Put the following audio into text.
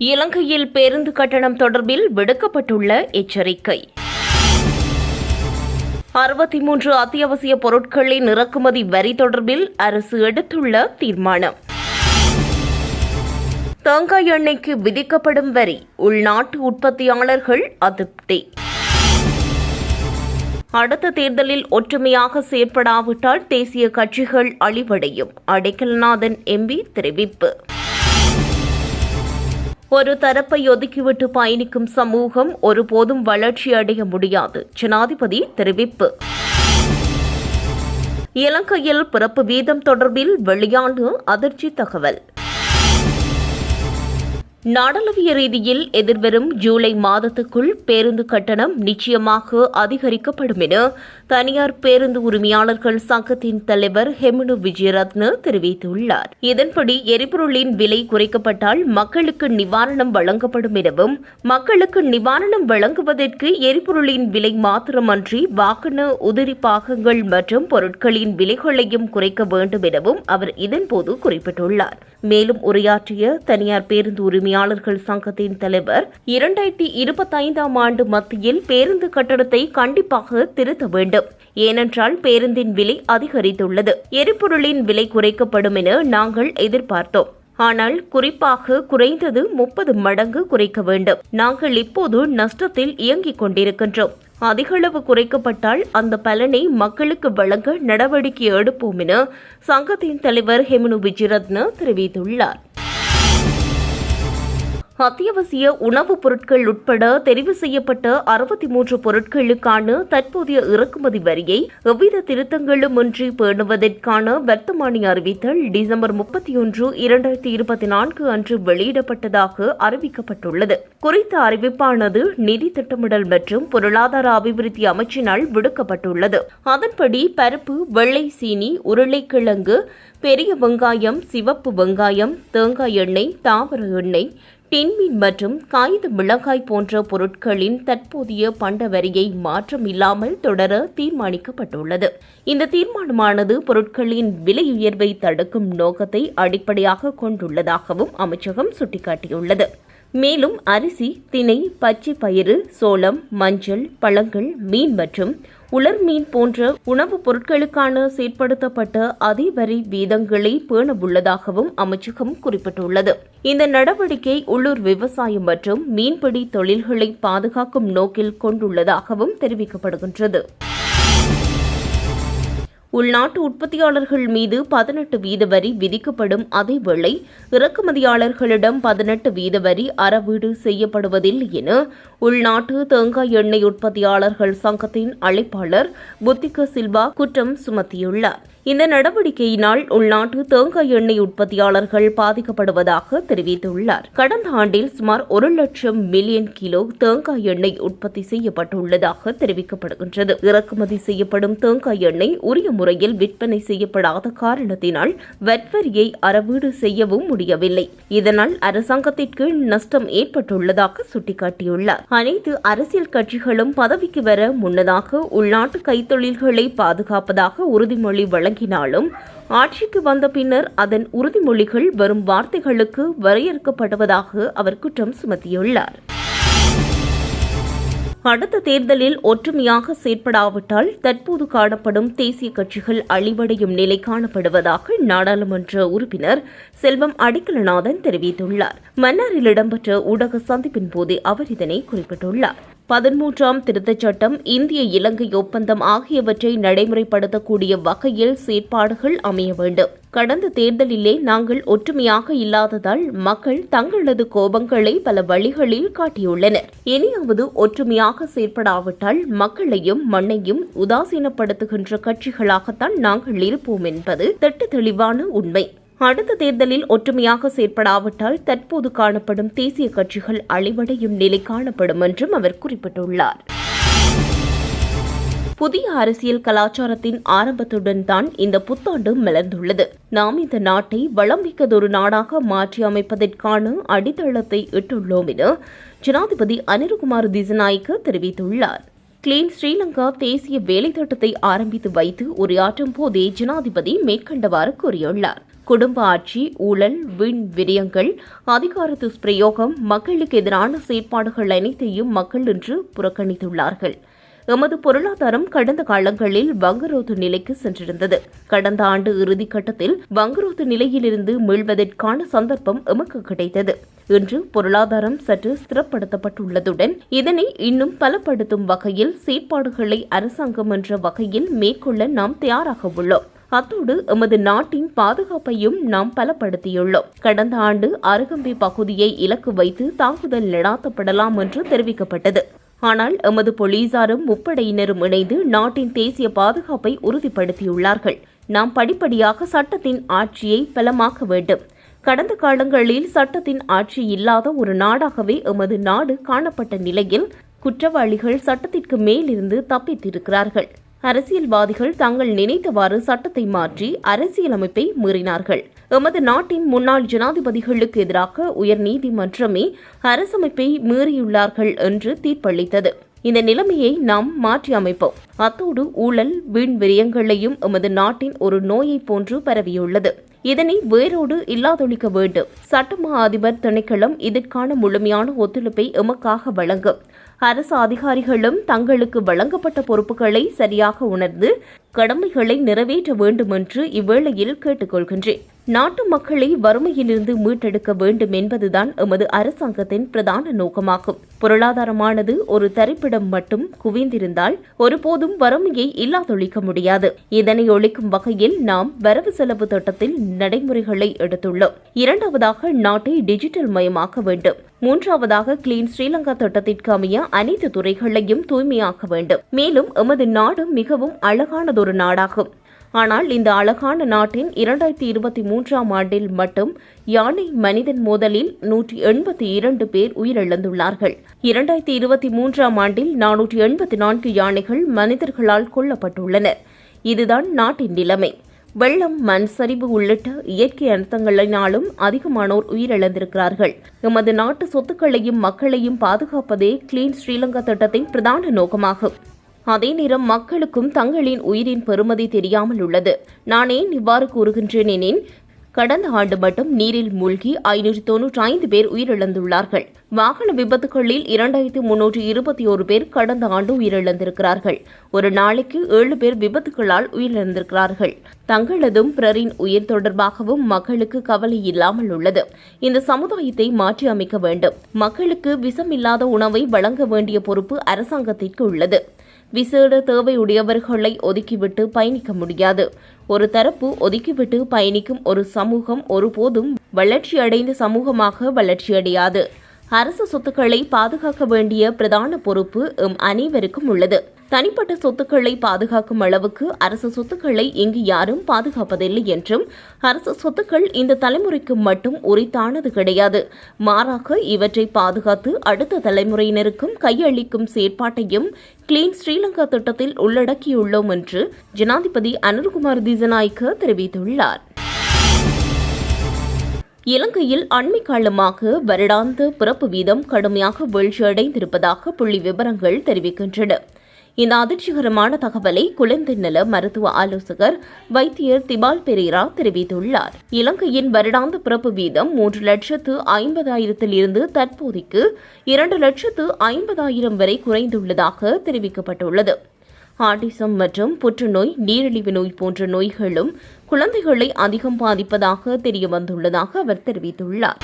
இலங்கையில் பேருந்து கட்டணம் தொடர்பில் விடுக்கப்பட்டுள்ள எச்சரிக்கை. அறுபத்தி மூன்று அத்தியாவசிய பொருட்களின் இறக்குமதி வரி தொடர்பில் அரசு எடுத்துள்ள தீர்மானம். தேங்காய் எண்ணெய்க்கு விதிக்கப்படும் வரி உள்நாட்டு உற்பத்தியாளர்கள் அதிருப்தி. அடுத்த தேர்தலில் ஒற்றுமையாக செயற்படாவிட்டால் தேசிய கட்சிகள் அழிவடையும். அடைக்கல்நாதன் எம்பி தெரிவிப்பு. ஒரு தரப்பை ஒதுக்கிவிட்டு பயணிக்கும் சமூகம் ஒருபோதும் வளர்ச்சி அடைய முடியாது. ஜனாதிபதி தெரிவிப்பு. இலங்கையில் பிறப்பு வீதம் தொடர்பில் வெளியான அதிர்ச்சி தகவல். நாடளாவிய ரீதியில் எதிர்வரும் ஜூலை மாதத்துக்குள் பேருந்து கட்டணம் நிச்சயமாக அதிகரிக்கப்படும் என தனியார் பேருந்து உரிமையாளர்கள் சங்கத்தின் தலைவர் ஹெமனு விஜயரத்ன தெரிவித்துள்ளார். இதன்படி எரிபொருளின் விலை குறைக்கப்பட்டால் மக்களுக்கு நிவாரணம் வழங்கப்படும் எனவும் மக்களுக்கு நிவாரணம் வழங்குவதற்கு எரிபொருளின் விலை மாத்திரமன்றி வாகன உதிரி பாகங்கள் மற்றும் பொருட்களின் விலைகளையும் குறைக்க வேண்டும் எனவும் அவர் இதன்போது குறிப்பிட்டுள்ளார். மேலும் உரையாற்றிய தனியார் பேருந்து உரிமையாளர்கள் சங்கத்தின் தலைவர் இரண்டாயிரத்தி இருபத்தைந்தாம் ஆண்டு மத்தியில் பேருந்து கட்டணத்தை கண்டிப்பாக திருத்த வேண்டும். ஏனென்றால் பேருந்தின் விலை அதிகரித்துள்ளது. எரிபொருளின் விலை குறைக்கப்படும் என நாங்கள் எதிர்பார்த்தோம். ஆனால் குறிப்பாக குறைந்தது முப்பது மடங்கு குறைக்க வேண்டும். நாங்கள் இப்போது நஷ்டத்தில் இயங்கிக் கொண்டிருக்கின்றோம். அதிகளவு குறைக்கப்பட்டால் அந்த பலனை மக்களுக்கு வழங்க நடவடிக்கை எடுப்போம் என சங்கத்தின் தலைவர் ஹெமனு விஜயரத்ன தெரிவித்துள்ளார். அத்தியாவசிய உணவுப் பொருட்கள் உட்பட தெரிவு செய்யப்பட்ட அறுபத்தி மூன்று பொருட்களுக்கான தற்போதைய இறக்குமதி வரியை எவ்வித திருத்தங்களும் இன்றி பேணுவதற்கான வர்த்தமானி அறிவித்தல் டிசம்பர் முப்பத்தி ஒன்று இரண்டாயிரத்தி இருபத்தி நான்கு அன்று வெளியிடப்பட்டதாக அறிவிக்கப்பட்டுள்ளது. குறித்த அறிவிப்பானது நிதி திட்டமிடல் மற்றும் பொருளாதார அபிவிருத்தி அமைச்சினால் விடுக்கப்பட்டுள்ளது. அதன்படி பருப்பு வெள்ளை சீனி உருளைக்கிழங்கு பெரிய வெங்காயம் சிவப்பு வெங்காயம் தேங்காய் எண்ணெய் தாவர எண்ணெய் டின்மீன் மற்றும் காகித மிளகாய் போன்ற பொருட்களின் தற்போதைய பண்ட வரியை மாற்றம் இல்லாமல் தொடர தீர்மானிக்கப்பட்டுள்ளது. இந்த தீர்மானமானது பொருட்களின் விலை உயர்வை தடுக்கும் நோக்கத்தை அடிப்படையாக கொண்டுள்ளதாகவும் அமைச்சகம் சுட்டிக்காட்டியுள்ளது. மேலும் அரிசி திணை பச்சை பயிறு சோளம் மஞ்சள் பழங்கள் மீன் மற்றும் உலர் மீன் போன்ற உணவுப் பொருட்களுக்கான செயற்படுத்தப்பட்ட அதிவரி வீதங்களை பேணவுள்ளதாகவும் அமைச்சகம் குறிப்பிட்டுள்ளது. இந்த நடவடிக்கை உள்ளூர் விவசாயம் மற்றும் மீன்பிடி தொழில்களை பாதுகாக்கும் நோக்கில் கொண்டுள்ளதாகவும் தெரிவிக்கப்படுகின்றது. உள்நாட்டு உற்பத்தியாளர்கள் மீது பதினெட்டு வீத வரி விதிக்கப்படும் அதேவேளை இறக்குமதியாளர்களிடம் பதினெட்டு வீத வரி அறவீடு செய்யப்படுவதில்லை என உள்நாட்டு தேங்காய் எண்ணெய் உற்பத்தியாளர்கள் சங்கத்தின் அழைப்பாளர் புத்திக சில்வா குற்றம் சுமத்தியுள்ளார். இந்த நடவடிக்கையினால் உள்நாட்டு தேங்காய் எண்ணெய் உற்பத்தியாளர்கள் பாதிக்கப்படுவதாக தெரிவித்துள்ளார். கடந்த ஆண்டில் சுமார் ஒரு லட்சம் மில்லியன் கிலோ தேங்காய் எண்ணெய் உற்பத்தி செய்யப்பட்டுள்ளதாக தெரிவிக்கப்படுகின்றது. இறக்குமதி செய்யப்படும் தேங்காய் எண்ணெய் உரிய முறையில் விற்பனை செய்யப்படாத காரணத்தினால் வெட்வரியை அறவீடு செய்யவும் முடியவில்லை. இதனால் அரசாங்கத்திற்கு நஷ்டம் ஏற்பட்டுள்ளதாக சுட்டிக்காட்டியுள்ளார். அனைத்து அரசியல் கட்சிகளும் பதவிக்கு வர முன்னதாக உள்நாட்டு கைத்தொழில்களை பாதுகாப்பதாக உறுதிமொழி வழங்கினாலும் ஆட்சிக்கு வந்த பின்னர் அதன் உறுதிமொழிகள் வரும் வார்த்தைகளுக்கு வரையறுக்கப்படுவதாக அவர் குற்றம் சுமத்தியுள்ளார். அடுத்த தேர்தலில் ஒற்றுமையாக செயற்படாவிட்டால் தற்போது காணப்படும் தேசிய கட்சிகள் அழிவடையும் நிலை காணப்படுவதாக நாடாளுமன்ற உறுப்பினர் செல்வம் அடிக்கலநாதன் தெரிவித்துள்ளார். மன்னாரில் இடம்பெற்ற ஊடக சந்திப்பின் போது அவர் இதனை குறிப்பிட்டுள்ளார். பதிமூன்றாம் திருத்தச் சட்டம் இந்திய இலங்கை ஒப்பந்தம் ஆகியவற்றை நடைமுறைப்படுத்தக்கூடிய வகையில் செயற்பாடுகள் அமைய வேண்டும். கடந்த தேர்தலிலே நாங்கள் ஒற்றுமையாக இல்லாததால் மக்கள் தங்களது கோபங்களை பல வழிகளில் காட்டியுள்ளனர். இனியாவது ஒற்றுமையாக செயற்படாவிட்டால் மக்களையும் மண்ணையும் உதாசீனப்படுத்துகின்ற கட்சிகளாகத்தான் நாங்கள் இருப்போம் என்பது திட்ட தெளிவான உண்மை. அடுத்த தேர்தலில் ஒற்றுமையாக செயற்படாவிட்டால் தற்போது காணப்படும் தேசிய கட்சிகள் அழிவடையும் நிலை காணப்படும் என்றும் அவர் குறிப்பிட்டுள்ளார். புதிய அரசியல் கலாச்சாரத்தின் ஆரம்பத்துடன் தான் இந்த புத்தாண்டு மலர்ந்துள்ளது. நாம் இந்த நாட்டை வளமிக்கதொரு நாடாக மாற்றி அமைப்பதற்கான அடித்தளத்தை இட்டுள்ளோம் என ஜனாதிபதி அனிருகுமார் திசநாயக்க தெரிவித்துள்ளார். கிளீன் ஸ்ரீலங்கா தேசிய வேலை திட்டத்தை ஆரம்பித்து வைத்து உரையாற்றும் போதே ஜனாதிபதி மேற்கண்டவாறு கூறியுள்ளார். குடும்ப ஆட்சி ஊழல் வீண் விரியங்கள் அதிகார துஷ்பிரயோகம் மக்களுக்கு எதிரான செயற்பாடுகள் அனைத்தையும் மக்கள் இன்று புறக்கணித்துள்ளார்கள். எமது பொருளாதாரம் கடந்த காலங்களில் வங்குரோத்து நிலைக்கு சென்றிருந்தது. கடந்த ஆண்டு இறுதிக்கட்டத்தில் வங்குரோத்து நிலையிலிருந்து மீள்வதற்கான சந்தர்ப்பம் எமக்கு கிடைத்தது. இன்று பொருளாதாரம் சற்று ஸ்திரப்படுத்தப்பட்டுள்ளதுடன் இதனை இன்னும் பலப்படுத்தும் வகையில் செயற்பாடுகளை அரசாங்கம் என்ற வகையில் மேற்கொள்ள நாம் தயாராக உள்ளோம். அத்தோடு எமது நாட்டின் பாதுகாப்பையும் நாம் பலப்படுத்தியுள்ளோம். கடந்த ஆண்டு அருகம்பி பகுதியை இலக்கு வைத்து தாக்குதல் நடாத்தப்படலாம் என்று தெரிவிக்கப்பட்டது. ஆனால் எமது போலீசாரும் முப்படையினரும் இணைந்து நாட்டின் தேசிய பாதுகாப்பை உறுதிப்படுத்தியுள்ளார்கள். நாம் படிப்படியாக சட்டத்தின் ஆட்சியை பலமாக்க வேண்டும். கடந்த காலங்களில் சட்டத்தின் ஆட்சி இல்லாத ஒரு நாடாகவே எமது நாடு காணப்பட்ட நிலையில் குற்றவாளிகள் சட்டத்திற்கு மேலிருந்து தப்பித்திருக்கிறார்கள். அரசியல்வாதிகள் தாங்கள் நினைத்தவாறு சட்டத்தை மாற்றி அரசியலமைப்பை மீறினார்கள். எமது நாட்டின் முன்னாள் ஜனாதிபதிகளுக்கு எதிராக உயர்நீதிமன்றமே அரசமைப்பை மீறியுள்ளார்கள் என்று தீர்ப்பளித்தது. இந்த நிலைமையை நாம் மாற்றி அமைப்போம் அத்தோடு ஊழல் வீண் விரியங்களையும் எமது நாட்டின் ஒரு நோயைப் போன்று பரவியுள்ளது. இதனை வேரோடு இல்லாதொழிக்க வேண்டும். சட்டமா அதிபர் திணைக்களம் இதற்கான முழுமையான ஒத்துழைப்பை எமக்காக வழங்கும். அரசு அதிகாரிகளும் தங்களுக்கு வழங்கப்பட்ட பொறுப்புகளை சரியாக உணர்ந்து கடமைகளை நிறைவேற்ற வேண்டும் என்று இவ்வேளையில் கேட்டுக்கொள்கின்றேன். நாட்டு மக்களை வறுமையிலிருந்து மீட்டெடுக்க வேண்டும் என்பதுதான் எமது அரசாங்கத்தின் பிரதான நோக்கமாகும். பொருளாதாரமானது ஒரு தரிப்பிடம் மட்டும் குவிந்திருந்தால் ஒருபோதும் வறுமையை இல்லாதொழிக்க முடியாது. இதனை ஒழிக்கும் வகையில் நாம் வரவு செலவு திட்டத்தில் நடைமுறைகளை எடுத்துள்ளோம். இரண்டாவதாக நாட்டை டிஜிட்டல் மயமாக்க வேண்டும். மூன்றாவதாக கிளீன் ஸ்ரீலங்கா திட்டத்திற்கு அமைய அனைத்து துறைகளையும் தூய்மையாக்க வேண்டும். மேலும் எமது நாடு மிகவும் அழகானதொரு நாடாகும். ஆனால் இந்த அழகான நாட்டின் இரண்டாயிரத்தி இருபத்தி மூன்றாம் ஆண்டில் மட்டும் யானை மனிதன் மோதலில் நூற்றி எண்பத்தி இரண்டு பேர் உயிரிழந்துள்ளார்கள். இரண்டாயிரத்தி இருபத்தி மூன்றாம் ஆண்டில் நானூற்றி எண்பத்தி நான்கு யானைகள் மனிதர்களால் கொல்லப்பட்டுள்ளன. இதுதான் நாட்டின் நிலைமை. வெள்ளம் மண் சரிவு உள்ளிட்ட இயற்கை அனர்த்தங்களினாலும் அதிகமானோர் உயிரிழந்திருக்கிறார்கள். எமது நாட்டு சொத்துக்களையும் மக்களையும் பாதுகாப்பதே கிளீன் ஸ்ரீலங்கா திட்டத்தின் பிரதான நோக்கமாகும். அதே நேரம் மக்களுக்கும் தங்களின் உயிரின் பெறுமதி தெரியாமல் உள்ளது. நான் ஏன் இவ்வாறு கூறுகின்றேன் எனின் கடந்த ஆண்டு மட்டும் நீரில் மூழ்கி ஐநூற்றி தொன்னூற்றி ஐந்து பேர் உயிரிழந்துள்ளார்கள். வாகன விபத்துகளில் இரண்டாயிரத்து முன்னூற்றி இருபத்தி ஒரு பேர் கடந்த ஆண்டு உயிரிழந்திருக்கிறார்கள். ஒரு நாளைக்கு ஏழு பேர் விபத்துகளால் உயிரிழந்திருக்கிறார்கள். தங்களதும் பிறரின் உயிர் தொடர்பாகவும் மக்களுக்கு கவலை இல்லாமல் உள்ளது. இந்த சமுதாயத்தை மாற்றி அமைக்க வேண்டும். மக்களுக்கு விஷமில்லாத உணவை வழங்க வேண்டிய பொறுப்பு அரசாங்கத்திற்கு உள்ளது. விசேட தேவையுடையவர்களை ஒதுக்கிவிட்டு பயணிக்க முடியாது. ஒரு தரப்பு ஒதுக்கிவிட்டு பயணிக்கும் ஒரு சமூகம் ஒருபோதும் வளர்ச்சியடைந்த சமூகமாக வளர்ச்சியடையாது. அரசு சொத்துக்களை பாதுகாக்க வேண்டிய பிரதான பொறுப்பு எம் அனைவருக்கும் உள்ளது. தனிப்பட்ட சொத்துக்களை பாதுகாக்கும் அளவுக்கு அரசு சொத்துக்களை இங்கு யாரும் பாதுகாப்பதில்லை என்றும் அரசு சொத்துக்கள் இந்த தலைமுறைக்கு மட்டும் உரித்தானது கிடையாது. மாறாக இவற்றை பாதுகாத்து அடுத்த தலைமுறையினருக்கும் கையளிக்கும் செயற்பாட்டையும் கிளீன் ஸ்ரீலங்கா திட்டத்தில் உள்ளடக்கியுள்ளோம் என்று ஜனாதிபதி அனில்குமார் திசநாய்க்கு தெரிவித்துள்ளார். இலங்கையில் அண்மை காலமாக வருடாந்த பிறப்பு வீதம் கடுமையாக வீழ்ச்சியடைந்திருப்பதாக புள்ளி விவரங்கள் தெரிவிக்கின்றன. இந்த அதிர்ச்சிகரமான தகவலை குழந்தை நல மருத்துவ ஆலோசகர் வைத்தியர் திபால் பெரேரா தெரிவித்துள்ளார். இலங்கையின் வருடாந்த பிறப்பு வீதம் மூன்று லட்சத்து ஐம்பதாயிரத்தில் இருந்து தற்போதைக்கு இரண்டு லட்சத்து ஐம்பதாயிரம் வரை குறைந்துள்ளதாக தெரிவிக்கப்பட்டுள்ளது. ஆட்டிசம் மற்றும் புற்றுநோய் நீரிழிவு நோய் போன்ற நோய்களும் குழந்தைகளை அதிகம் பாதிப்பதாக தெரிய வந்துள்ளதாக அவர் தெரிவித்துள்ளார்.